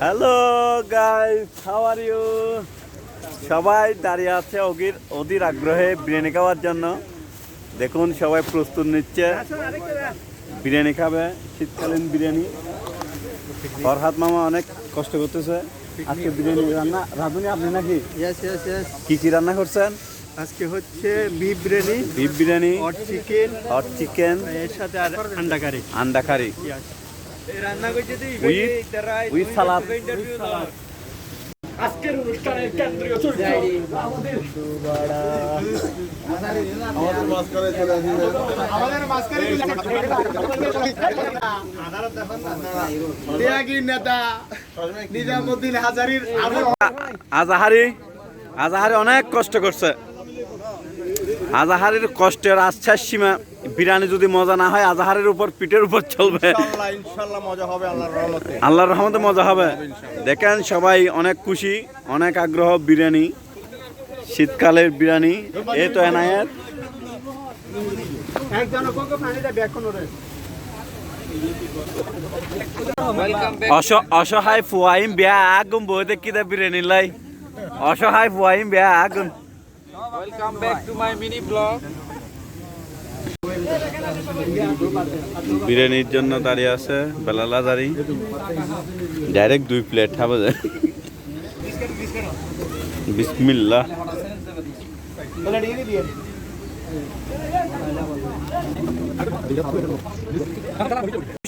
Hello guys how are you সবাই দাঁড়িয়ে আছে অগির অধীর আগ্রহে বিরিয়ানি খাওয়ার জন্য। দেখুন সবাই প্রস্তুত নিচ্ছে। বিরিয়ানি খাবে শীতকালীন বিরিয়ানি। ফরহাদ মামা অনেক কষ্ট করতেছে। আজকে বিরিয়ানি রান্না রাঁধুনি আপনি নাকি? কি কি রান্না করছেন? আজকে হচ্ছে beef biryani beef biryani hot chicken hot chicken এর সাথে আর আন্ডা কারি আন্ডা কারি রান্না করছে উইথ উইথ সালাদ। আজকের অনুষ্ঠানের কেন্দ্রীয় চরিত্র আমাদের মাঝখানে ত্যাগী নেতা নিজামুদ্দিন হাজারির আবু আজাহারি আজাহারি অনেক কষ্ট করছে। আজাহারির কষ্টের আশ্বাস সীমা বিরিয়ানি যদি মজা না হয় আজাহারের উপর পিঠের উপর চলবে। আল্লাহর রহমতে। মজা হবে। দেখেন সবাই অনেক খুশি অনেক আগ্রহ বিরিয়ানি। শীতকালের বিরিয়ানি এই তো এনায়েত। অসহায় ফুয়াইম বেয়া আগুন বইতে কিদা বিরিয়ানি লাই? অসহায় ফুয়াইম বেয়া আগুন। Welcome back to my mini vlog. বিরিয়ানির জন্য দাঁড়িয়ে আছে বেলালা দাঁড়ি ডাইরেক্ট দুই প্লেট খাব যায় বিসমিল্লাহ।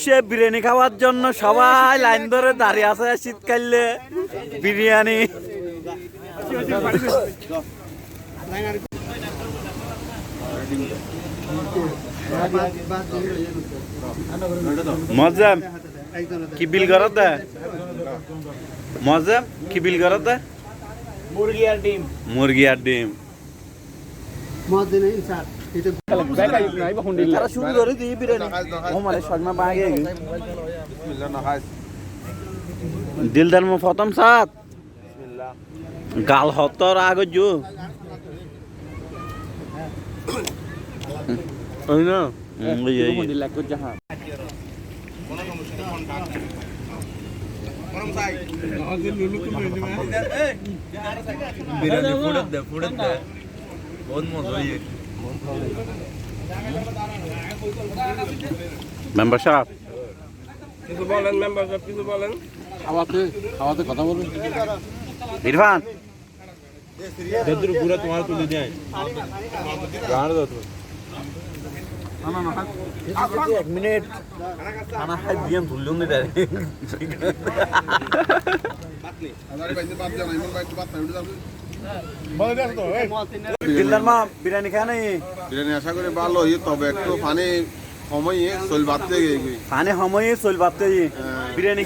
সে বিরিয়ানি খাওয়ার জন্য সবাই লাইন ধরে দাঁড়িয়ে আছে শীতকালে। বিরিয়ানি। মজাম কি বিল করত মজাম কি বিল করত মুরগি আর ডিম। মুরগি আর ডিম। তারা শুরু করে দিই বিরিয়ানি। ওমারে শর্মা বাগে দিলদার মো প্রথম সাত। গাল হতর আগে জু ওই না ওই এই বিরিয়ানি ফুড়ে দে ফুড়ে দে বহুত মজা হইয়ে মেম্বারশিপ কিছু বলেন মেম্বারশিপ কিছু বলেন খাওয়াতে খাওয়াতে কথা বলুন ইরফান দেদুর পুরো তোমার তুলে দেয় গান দাও তুমি এক মিনিট খানা খাই বিয়াম ধরলুম নি দিলদার মা বিরিয়ানি খায় নাই বিরিয়ানি আশা করি ভালো হই তবে একটু পানি সময়ে চল বাড়তে পানি সময়ে চল বাড়তে বিরিয়ানি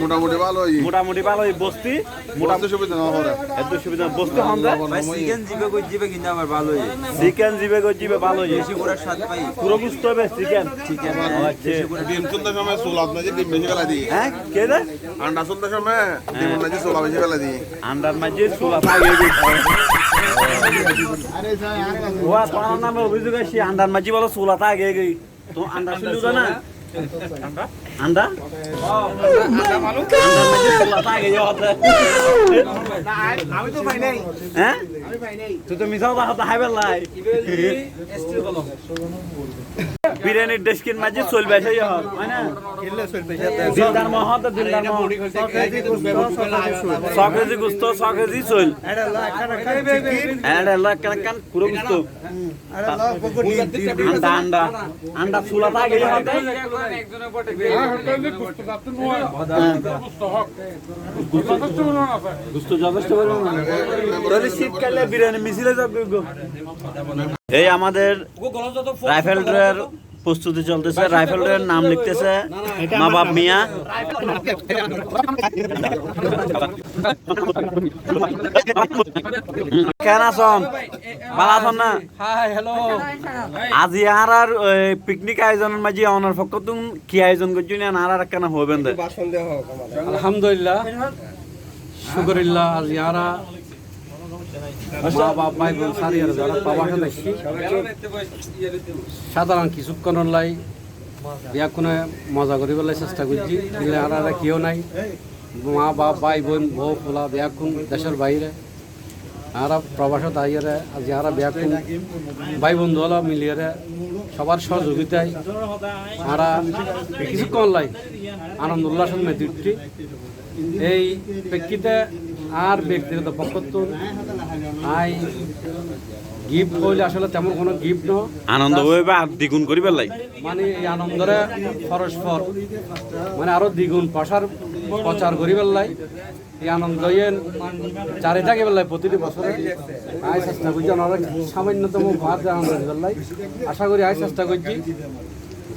মোটামুটি ভালো মোটামুটি ভালো বস্তি? মোটামুটি সুবিধা না হরে এত সুবিধা বস্তি হন্দা চিকেন জিবে কই জিবে কিন্তু আমার ভালো হই চিকেন জিবে গো জিবে ভালো বেশি করে স্বাদ পাই। পুরো বুঝতে হবে চিকেন? চিকেন আচ্ছা। ডিম চলতে সময় চুল আপনার ডিম বেশি ফেলা দিই। হ্যাঁ কে রে আন্ডা চলতে সময় ডিম আপনার চুলা বেশি ফেলা দিই। আন্ডার মাঝে পাইয়ে দিচ্ছে ওয়া তোমার নামে অভিযোগ আছে আন্ডার মাঝে বলো চুলাটা আগে গই তো আন্ডা শুনলু না? আন্ডা হ্যাঁ? তুই তো মিশাও হাইবার লাই বিরিয়ানির ডেস্কিন মাঝে চলবে সেই হল দিলদার মহত দিলদার মহ ছ কেজি গুস্ত ছ কেজি চল এড়ে লাখ কান কান পুরো গুস্ত। আন্ডা আন্ডা আন্ডা চুলা থাকে গুস্ত যথেষ্ট পরিমাণ শীতকালে বিরিয়ানি মিছিলে যাবে এই আমাদের রাইফেল ড্রয়ের প্রস্তুতি চলতেছে। রাইফেল ড্রয়ের নাম লিখতেছে মাবাব মিয়া। কেন আছন ভালো আছন না? আজি আর আর পিকনিক আয়োজনের মাঝে অনার পক্ষ তুমি কি আয়োজন করছি না? আর আর কেন হবেন দে? আলহামদুলিল্লাহ। শুকরিল্লাহ আজ ইয়ারা মা বাপ ভাই বোন প্রবাসে সাধারণ কিছুক্ষণ লাই বিয়াখনে মজা করি পেলাই চেষ্টা করছি। দিলে আর কেউ নাই। মা, বাপ, ভাই, বোন, বউ ফুলা বিয়াখুন দেশের বাইরে। আর প্রবাসত আইয়ারে আজ আর বিয়াখুন ভাই বন্ধু হলা মিলিয়ে সবার সহযোগিতায় আর কিছুক্ষণ লাই। আনন্দ, উল্লাসের মেদিটি এই প্রেক্ষিতে আর ব্যক্তিগত পক্ষ আই গিফট হইলে আসলে তেমন কোনো গিফট ন আনন্দ হয়ে বা দ্বিগুণ করি পেলাই মানে এই আনন্দরে পরস্পর মানে আরও দ্বিগুণ প্রসার প্রচার করি পেলাই এই আনন্দ চারে থাকে পেলাই প্রতিটি বছরে। আয় চেষ্টা করছি ওনারা সামান্যতম উপহার দিয়ে আনন্দ পেলাই আশা করি আয় চেষ্টা করছি।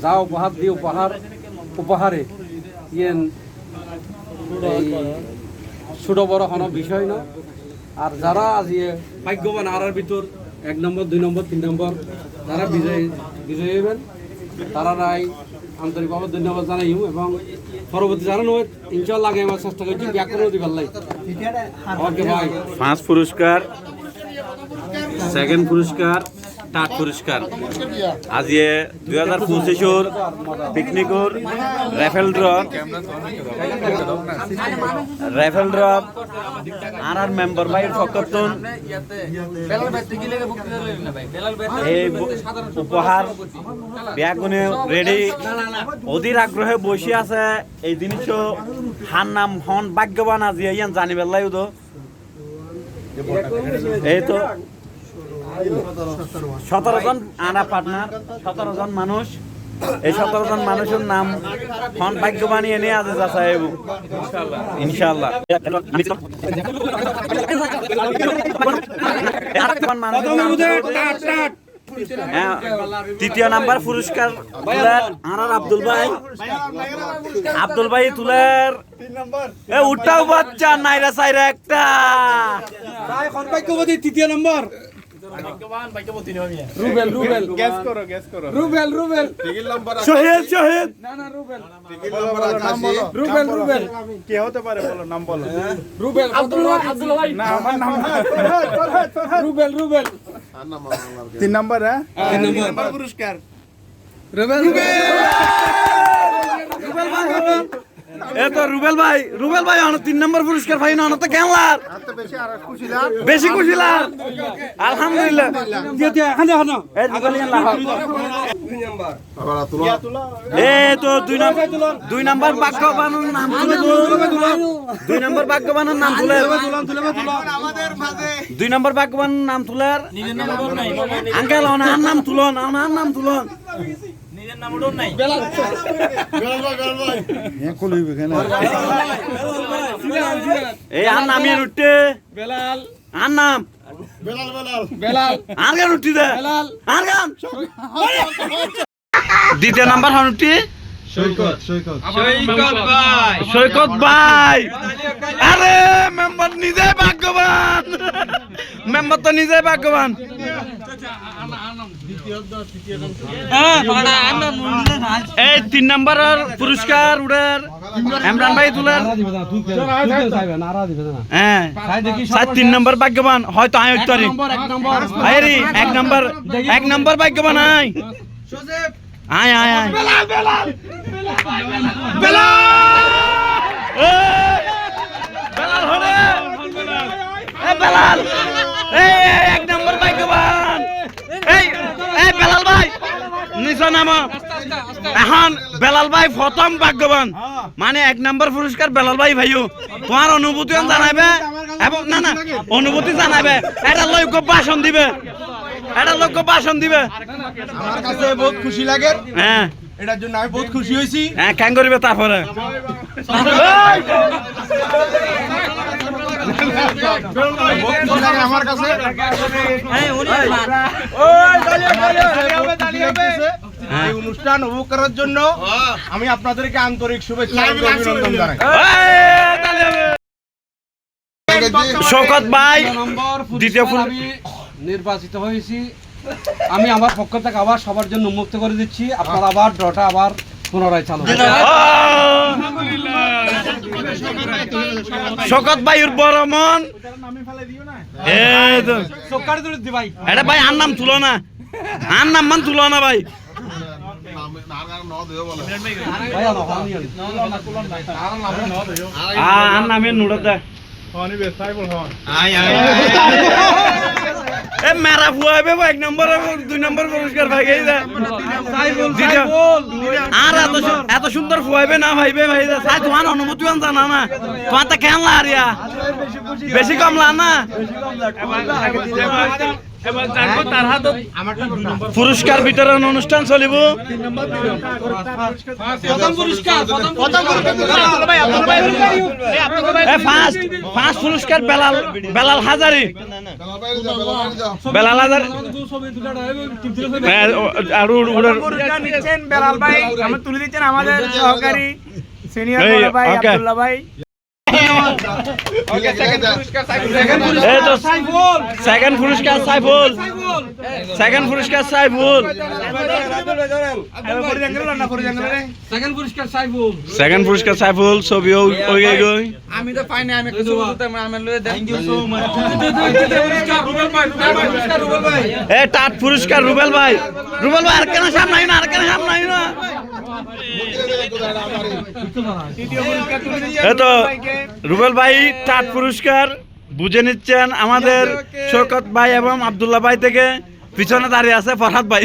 যা উপহার দিয়ে উপহার উপহারে ইয়েন ছোট বড় কোনো বিষয় না। আর যারা আজ ভাগ্যবান আর ভিতর, এক নম্বর, দুই নম্বর, তিন নম্বর, যারা বিজয়ী বিজয়ী হইবেন, তারা রাই আন্তরিকভাবে ধন্যবাদ জানাই এবং পরবর্তী নয় ইনশাল্লাহ আগে আমার চেষ্টা করছি ব্যাকরণ দিবার লাই ওকে ভাই ফার্স্ট পুরস্কার, সেকেন্ড পুরস্কার থার্ড পুরস্কার আজি দুই হাজার পঁচিশর পিকনিকর রেফেল ড্র রেফেল ড্র আর আর মেম্বার ভাইয়ের ফকরতুন এই উপহার ব্যাগুনে রেডি অধীর আগ্রহে বসে আছে এই জিনিসও হার নাম হন ভাগ্যবান আজি, ইয়ান জানিবার লাই তো। এই তো সতেরো জন আনা পার্টনার সতেরো জন মানুষ। এই সতেরো জন মানুষের নাম হন ভাগ্যবানী এনে আছে যাচা এবং ইনশাল্লাহ হ্যাঁ, তৃতীয় নাম্বার পুরস্কার আনার আব্দুল ভাই। আব্দুল ভাই তুলার এ উঠাও বাচ্চা নাইরা সাইরা একটা। তৃতীয় নম্বর। রুবেল রুবেল। গ্যাস করো গ্যাস করো। Rubel Rubel. Ticket number Shahid Shahid. না না রুবেল। টিকিট নাম্বার আকাশি রুবেল রুবেল। কে হতে পারে? বলো নাম বলো। রুবেল আব্দুল্লাহ ভাই না আমার নাম রুবেল রুবেল। তিন নাম্বার হ্যাঁ? তিন নম্বর। পুরস্কার। রুবেল। এ তো রুবেল ভাই রুবেল ভাই অন তিন নম্বর পুরস্কার ভাই না তো কেমন লাগ বেশি খুশি আলহামদুলিল্লাহ। এ তো দুই নম্বর দুই নম্বর ভাগ্যবানের নাম তুলে দুই নম্বর ভাগ্যবানের নাম তুলে দুই নম্বর ভাগ্যবানের নাম তুলার আঙ্কেল ওনার নাম তুলন ওনার নাম তুলন। এই আর নামিয়ে উঠতে বেলাল আর নাম বেলাল আর গান উঠি দে বেলাল আর গান দ্বিতীয় নাম্বার হনুটি সৈকত ভাই আরে মেম্বার নিজে ভাগ্যবান মেম্বার তো নিজে ভাগ্যবান এই তিন নম্বরের পুরস্কার উড়ার ইমরান ভাই তুলার হ্যাঁ তিন নম্বর ভাগ্যবান হয়তো আয় আরে। এক নম্বর এক নম্বর। ভাগ্যবান আয়। আয় আয় আয়। বেলাল বেলাল এক নম্বর ভাগ্যবান এই এই বেলাল ভাই নিচে নামো। এখন বেলাল ভাই প্রথম ভাগ্যবান। মানে এক নম্বর পুরস্কার বেলাল ভাই ভাইও। তোমার অনুভূতি জানাবে এবং না না অনুভূতি জানাবে এটা লোক ভাষণ দিবে। এটা লোক ভাষণ দিবে। আমার কাছে বহুত খুশি লাগে। হ্যাঁ। এটার জন্য আমি বহুত খুশি হয়েছি। হ্যাঁ কেন করবে তারপরে। আমার কাছে। এই অনুষ্ঠান উপভোগ করার জন্য আমি আপনাদেরকে আন্তরিক শুভেচ্ছা অভিনন্দন জানাই। শওকত ভাই নম্বর দ্বিতীয় পুরস্কার ফুল- আমি নির্বাচিত হয়েছি। আমি আমার পক্ষ থেকে আবার সবার জন্য উন্মুক্ত করে দিচ্ছি। আপনারা আবার ড্রটা আবার পুনরায় চালু শকত ভাইয়ের বড় মন। এটা ভাই আর নাম তুলো না। আর নাম মান তুলো না ভাই। আর নামে নুড়া দে এ মেরা ফুয়াবে এক নম্বর দুই নম্বর পুরস্কার ভাই আর এত এত সুন্দর ফুয়াবে না ভাইবে ভাই সাই, তোমার অনুমতি জানা না। তোমার তো কেন লারিয়া বেশি কম না। পুরস্কার বিতরণ অনুষ্ঠান চলিব। ফার্স্ট পুরস্কার বেলাল বেলাল হাজারি। বেলাল হাজারি। আর উ- উড়ার- পুরস্কার নিচ্ছেন বেলাল ভাই। তুলে দিচ্ছেন আমাদের সহকারী সিনিয়র ভাই আব্দুল্লাহ ভাই। এই তো সেকেন্ড পুরস্কার সাইফুল সেকেন্ড পুরস্কার সাইফুল সেকেন্ড পুরস্কার সাইফুল সেকেন্ড পুরস্কার সাইফুল ছবি ওই গই আমি তো পাইনি আমি একটু ছবি তুলতে আমি লয়ে থ্যাংক ইউ সো মাচ ভাই পুরস্কার ভাই এ টাট পুরস্কার রুবেল ভাই রুবেল ভাই আর কেন সামনে না আর কেন সামনে না? রুবেল ভাই টাট পুরস্কার বুঝে নিচ্ছেন আমাদের শৌকত ভাই এবং আবদুল্লাহ ভাই থেকে পিছনে দাঁড়িয়ে আছে ফরহাদ ভাই।